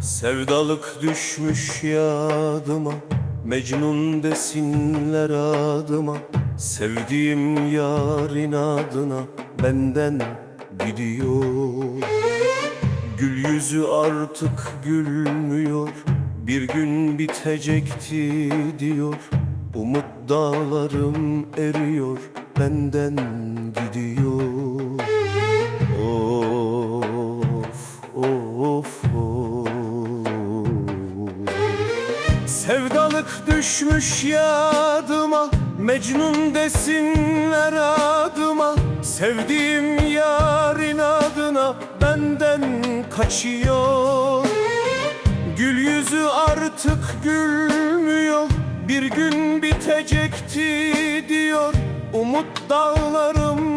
Sevdalık düşmüş yadıma Mecnun desinler adıma. Sevdiğim yarın adına Benden gidiyor. Gül yüzü artık gülmüyor Bir gün bitecekti diyor. Umut dağlarım eriyor Benden gidiyor Sevdalık düşmüş yadıma Mecnun desinler adıma. Sevdiğim yarın adına Benden kaçıyor. Gül yüzü artık gülmüyor Bir gün bitecekti diyor. Umut dağlarım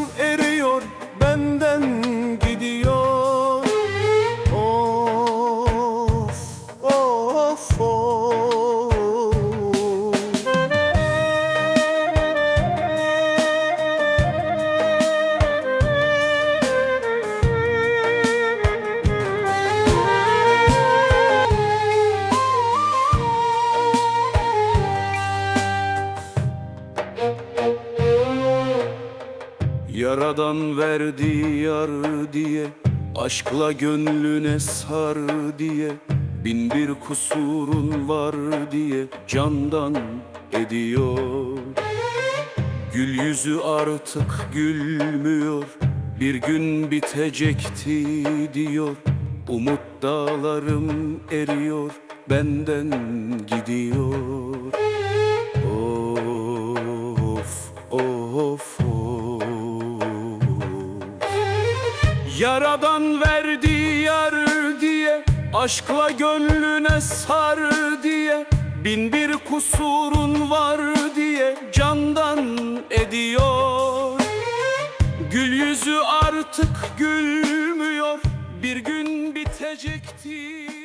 Yaradan verdi yar diye Aşkla gönlüne sar diye Bin bir kusurun var diye Candan ediyor. Gül yüzü artık gülmüyor Bir gün bitecekti diyor. Umut dağlarım eriyor Benden gidiyor Yaradan verdi yar diye Aşkla gönlüne sar diye Bin bir kusurun var diye Candan ediyor. Gül yüzü artık gülmüyor Bir gün bitecekti